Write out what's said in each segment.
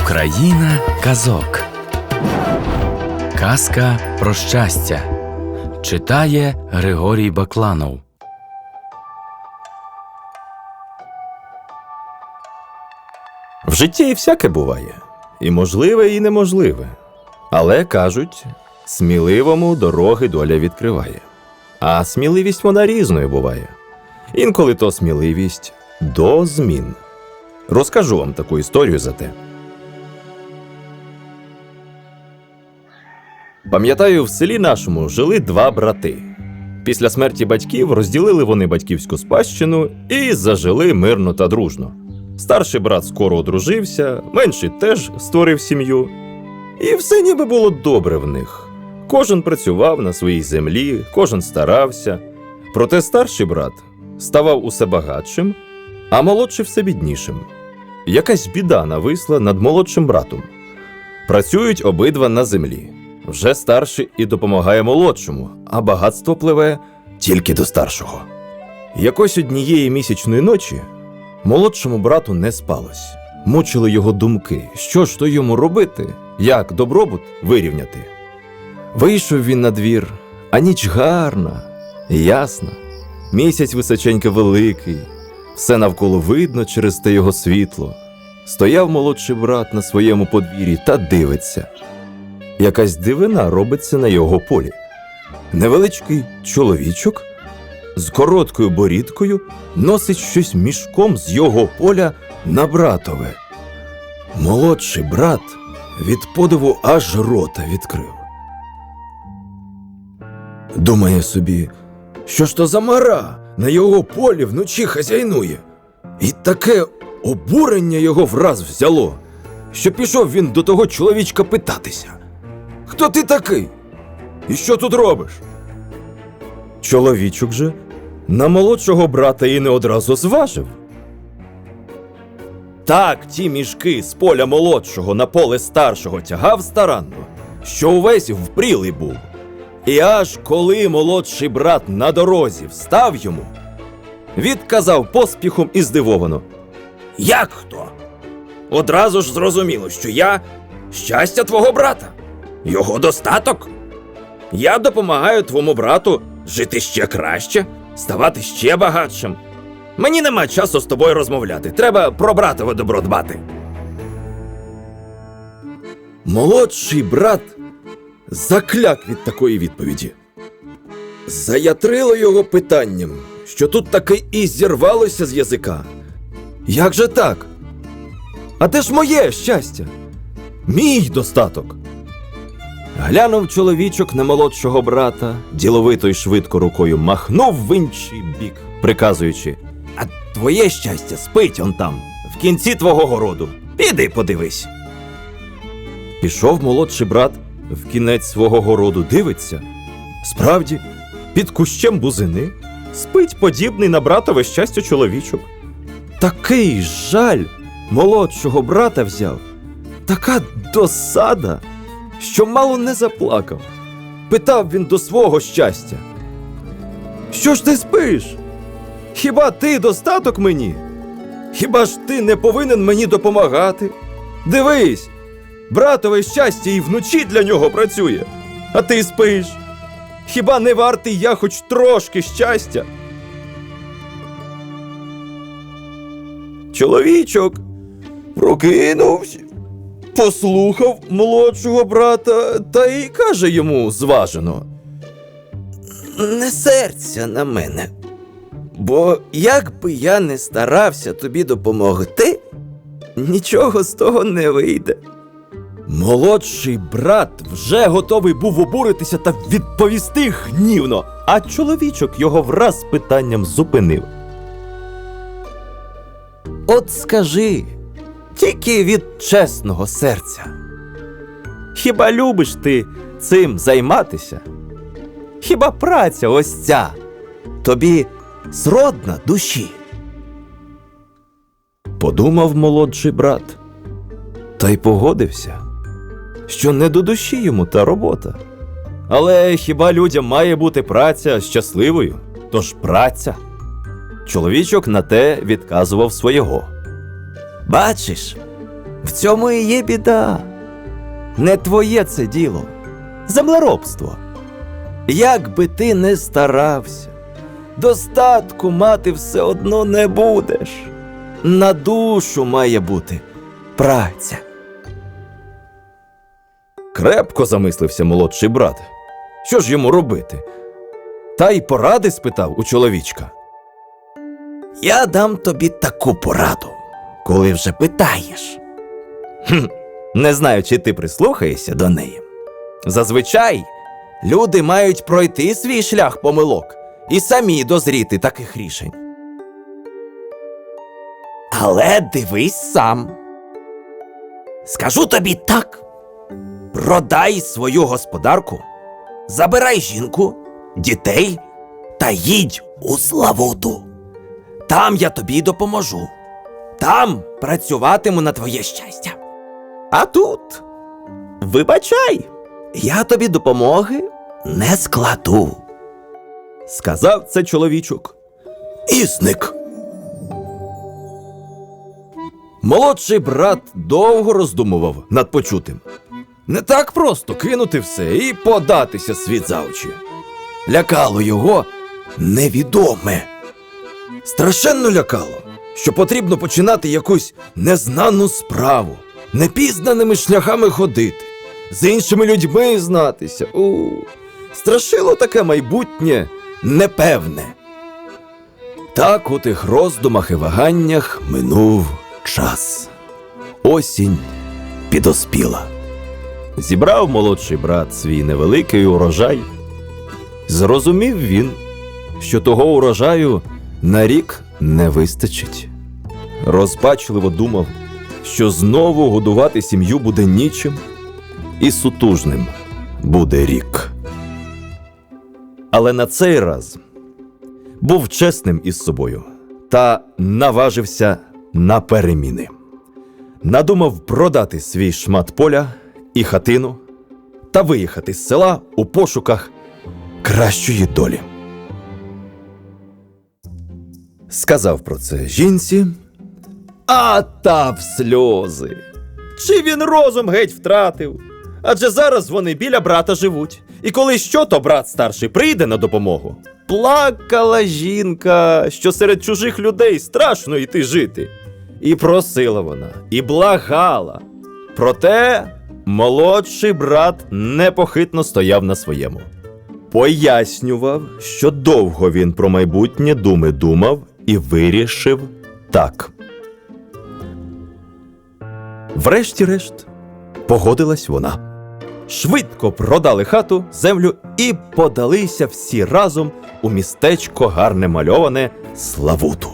Україна казок. Казка про щастя. Читає Григорій Бакланов. В житті і всяке буває, і можливе, і неможливе. Але кажуть, сміливому дороги доля відкриває. А сміливість вона різною буває. Інколи то сміливість до змін. Розкажу вам таку історію за те. Пам'ятаю, в селі нашому жили два брати. Після смерті батьків розділили вони батьківську спадщину і зажили мирно та дружно. Старший брат скоро одружився, менший теж створив сім'ю. І все ніби було добре в них. Кожен працював на своїй землі, кожен старався. Проте старший брат ставав усе багатшим, а молодший все біднішим. Якась біда нависла над молодшим братом. Працюють обидва на землі. Вже старший і допомагає молодшому, а багатство пливе тільки до старшого. Якось однієї місячної ночі молодшому брату не спалось. Мучили його думки, що ж то йому робити, як добробут вирівняти. Вийшов він на двір, а ніч гарна, ясна, місяць височенько великий, все навколо видно через те його світло. Стояв молодший брат на своєму подвір'ї та дивиться. Якась дивина робиться на його полі. Невеличкий чоловічок з короткою борідкою носить щось мішком з його поля на братове. Молодший брат від подиву аж рота відкрив. Думає собі, що ж то за мара на його полі вночі хазяйнує. І таке обурення його враз взяло, що пішов він до того чоловічка питатися. Хто ти такий? І що тут робиш? Чоловічок же на молодшого брата і не одразу зважив. Так ті мішки з поля молодшого на поле старшого тягав старанно, що увесь впрілий був. І аж коли молодший брат на дорозі встав йому, відказав поспіхом і здивовано. Як хто? Одразу ж зрозуміло, що я щастя твого брата, його достаток. Я допомагаю твому брату жити ще краще, ставати ще багатшим. Мені нема часу з тобою розмовляти. Треба про братове добро дбати. Молодший брат закляк від такої відповіді. Заятрило його питанням, що тут таки і зірвалося з язика. Як же так? А де ж моє щастя? Мій достаток. Глянув чоловічок на молодшого брата, діловито й швидко рукою махнув в інший бік, приказуючи: А твоє щастя спить он там, в кінці твого городу. Піди подивись. Пішов молодший брат в кінець свого городу, дивиться. Справді, під кущем бузини спить подібний на братове щастя чоловічок. Такий жаль молодшого брата взяв, така досада, що мало не заплакав. Питав він до свого щастя. Що ж ти спиш? Хіба ти достаток мені? Хіба ж ти не повинен мені допомагати? Дивись, братове щастя і вночі для нього працює, а ти спиш. Хіба не вартий я хоч трошки щастя? Чоловічок прокинувся, послухав молодшого брата та й каже йому зважено. Не серця на мене, бо як би я не старався тобі допомогти, нічого з того не вийде. Молодший брат вже готовий був обуритися та відповісти гнівно, а чоловічок його враз питанням зупинив. От скажи, тільки від чесного серця. Хіба любиш ти цим займатися? Хіба праця ось ця тобі зродна душі? Подумав молодший брат, та й погодився, що не до душі йому та робота. Але хіба людям має бути праця щасливою? Тож праця. Чоловічок на те відказував свого. Бачиш, В цьому і є біда. Не твоє це діло. Землеробство. Як би ти не старався, достатку мати все одно не будеш. На душу має бути праця. Крепко замислився молодший брат. Що ж йому робити? Та й поради спитав у чоловічка. Я дам тобі таку пораду, коли вже питаєш. Хм, не знаю, чи ти прислухаєшся до неї. Зазвичай люди мають пройти свій шлях помилок і самі дозріти таких рішень. Але дивись сам. Скажу тобі так: продай свою господарку, забирай жінку, дітей та їдь у Славуту. Там я тобі допоможу. Там працюватиму на твоє щастя. А тут, вибачай, я тобі допомоги не складу. Сказав це чоловічок і зник. Молодший брат довго роздумував над почутим. Не так просто кинути все і податися світ за очі. Лякало його невідоме. Страшенно лякало, що потрібно починати якусь незнану справу, непізнаними шляхами ходити, з іншими людьми знатися. У страшило таке майбутнє непевне. Так у тих роздумах і ваганнях минув час. Осінь підоспіла. Зібрав молодший брат свій невеликий урожай. Зрозумів він, що того урожаю на рік не вистачить. Розпачливо думав, що знову годувати сім'ю буде нічим, і сутужним буде рік. Але на цей раз був чесним із собою та наважився на переміни. Надумав продати свій шмат поля і хатину та виїхати з села у пошуках кращої долі. Сказав про це жінці, а та в сльози. Чи він розум геть втратив? Адже зараз вони біля брата живуть. І коли що, то брат старший прийде на допомогу. Плакала жінка, що серед чужих людей страшно йти жити. І просила вона, і благала. Проте молодший брат непохитно стояв на своєму. Пояснював, що довго він про майбутнє думи думав і вирішив так. Врешті-решт, погодилась вона. Швидко продали хату, землю і подалися всі разом у містечко гарне мальоване Славуту.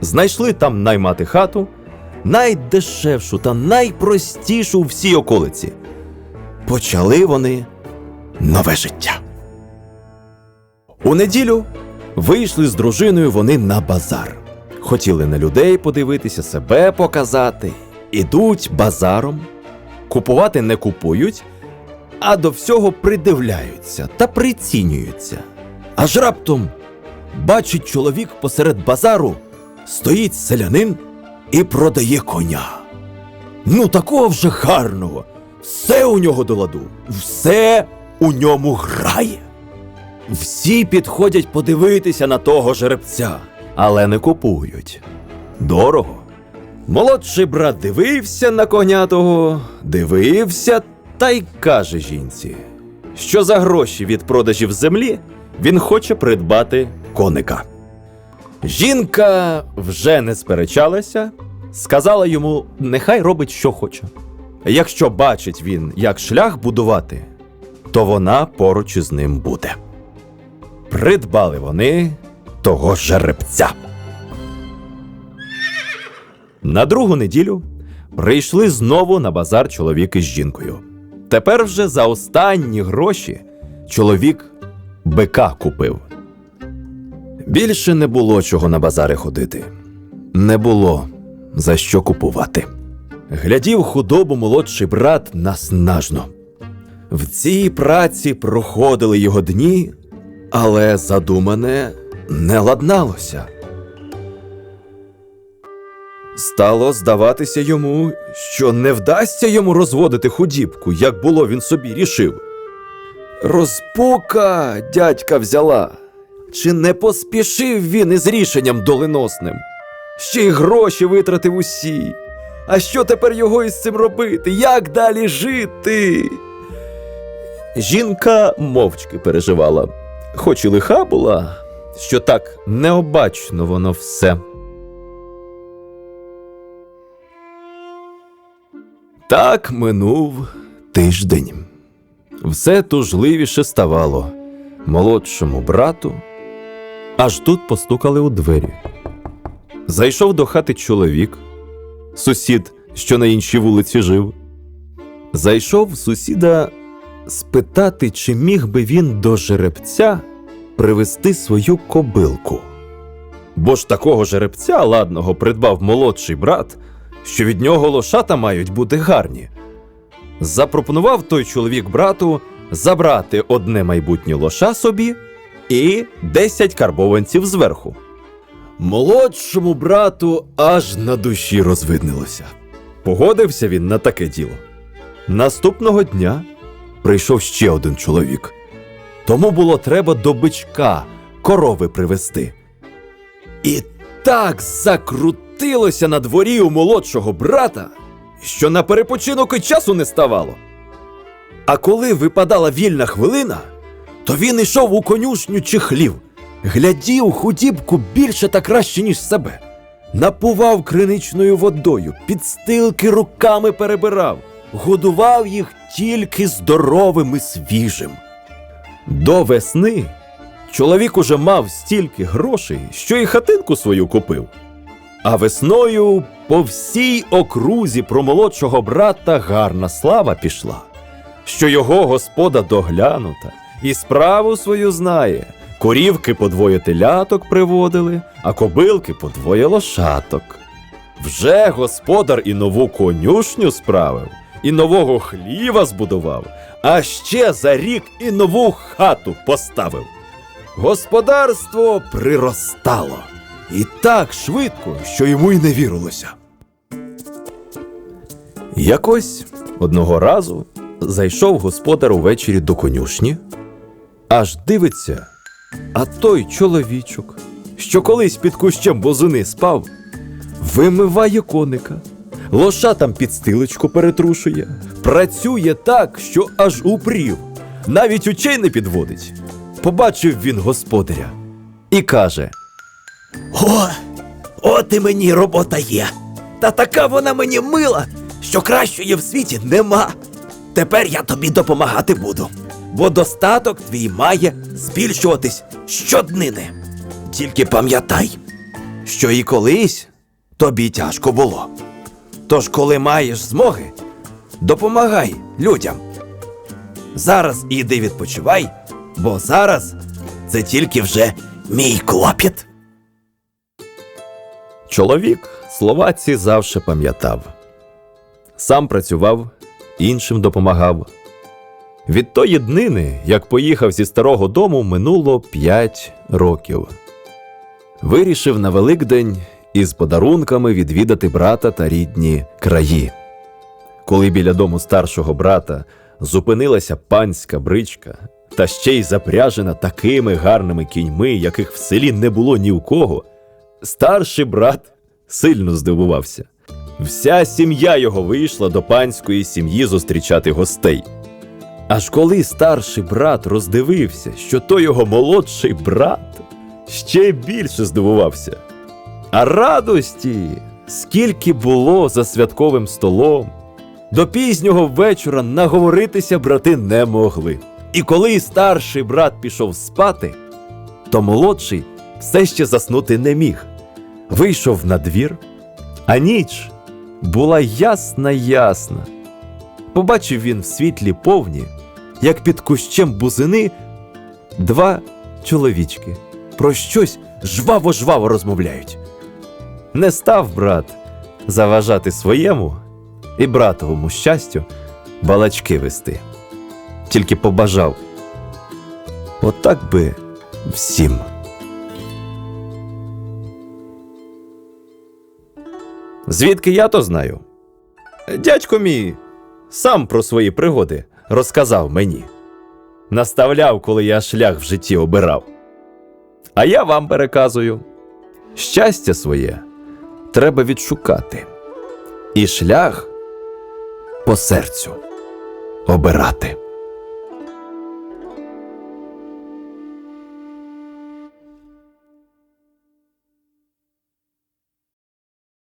Знайшли там наймати хату, найдешевшу та найпростішу у всій околиці. Почали вони нове життя. У неділю вийшли з дружиною вони на базар. Хотіли на людей подивитися, себе показати. Ідуть базаром, купувати не купують, а до всього придивляються та прицінюються. Аж раптом бачить чоловік посеред базару, стоїть селянин і продає коня. Ну, такого вже гарного. Все у нього до ладу, все у ньому грає. Всі підходять подивитися на того жеребця, але не купують. Дорого. Молодший брат дивився на коня того, дивився та й каже жінці, що за гроші від продажів землі він хоче придбати коника. Жінка вже не сперечалася, сказала йому, нехай робить, що хоче. Якщо бачить він, як шлях будувати, то вона поруч із ним буде. Придбали вони того жеребця. На другу неділю прийшли знову на базар чоловік із жінкою. Тепер вже за останні гроші чоловік бика купив. Більше не було чого на базари ходити. Не було за що купувати. Глядів худобу молодший брат наснажно. В цій праці проходили його дні, але задумане не ладналося. Стало здаватися йому, що не вдасться йому розводити худібку, як було він собі рішив. Розпука дядька взяла. Чи не поспішив він із рішенням доленосним? Ще й гроші витратив усі. А що тепер його із цим робити? Як далі жити? Жінка мовчки переживала, хоч і лиха була, що так необачно воно все. Так минув тиждень. Все тужливіше ставало молодшому брату. Аж тут постукали у двері. Зайшов до хати чоловік, сусід, що на іншій вулиці жив. Зайшов сусіда спитати, чи міг би він до жеребця привезти свою кобилку. Бо ж такого жеребця ладного придбав молодший брат, що від нього лошата мають бути гарні. Запропонував той чоловік брату забрати одне майбутнє лоша собі і десять карбованців зверху. Молодшому брату аж на душі розвиднилося. Погодився він на таке діло. Наступного дня прийшов ще один чоловік. Тому було треба до бичка корови привезти. І так закрутилося на дворі у молодшого брата, що на перепочинок і часу не ставало. А коли випадала вільна хвилина, то він ішов у конюшню чи хлів, глядів худібку більше та краще, ніж себе, напував криничною водою, підстилки руками перебирав, годував їх тільки здоровим і свіжим. До весни чоловік уже мав стільки грошей, що і хатинку свою купив. А весною по всій окрузі про молодшого брата гарна слава пішла, що його господа доглянута і справу свою знає. Корівки по двоє теляток приводили, а кобилки по двоє лошаток. Вже господар і нову конюшню справив, і нового хліва збудував, а ще за рік і нову хату поставив. Господарство приростало і так швидко, що йому й не вірилося. Якось одного разу зайшов господар увечері до конюшні, аж дивиться, а той чоловічок, що колись під кущем бозуни спав, вимиває коника, лошатам підстилочку перетрушує, працює так, що аж упрів, навіть очей не підводить. Побачив він господаря і каже: О, от і мені робота є. Та така вона мені мила, що кращої в світі нема. Тепер я тобі допомагати буду, бо достаток твій має збільшуватись щоднини. Тільки пам'ятай, що і колись тобі тяжко було. Тож, коли маєш змоги, допомагай людям. Зараз іди відпочивай, бо зараз це тільки вже мій клопіт. Чоловік слова ці завше пам'ятав. Сам працював, іншим допомагав. Від тої днини, як поїхав зі старого дому, минуло п'ять років. Вирішив на Великдень із подарунками відвідати брата та рідні краї. Коли біля дому старшого брата зупинилася панська бричка, та ще й запряжена такими гарними кіньми, яких в селі не було ні в кого, старший брат сильно здивувався. Вся сім'я його вийшла до панської сім'ї зустрічати гостей. Аж коли старший брат роздивився, що то його молодший брат, ще більше здивувався. А радості, скільки було за святковим столом, до пізнього вечора наговоритися брати не могли. І коли старший брат пішов спати, то молодший все ще заснути не міг. Вийшов на двір, а ніч була ясна ясна. Побачив він в світлі повні, як під кущем бузини, два чоловічки про щось жваво-жваво розмовляють. Не став брат заважати своєму і братовому щастю балачки вести, тільки побажав. Отак би всім. Звідки я то знаю? Дядько мій сам про свої пригоди розказав мені. Наставляв, коли я шлях в житті обирав. А я вам переказую: щастя своє треба відшукати, і шлях по серцю обирати.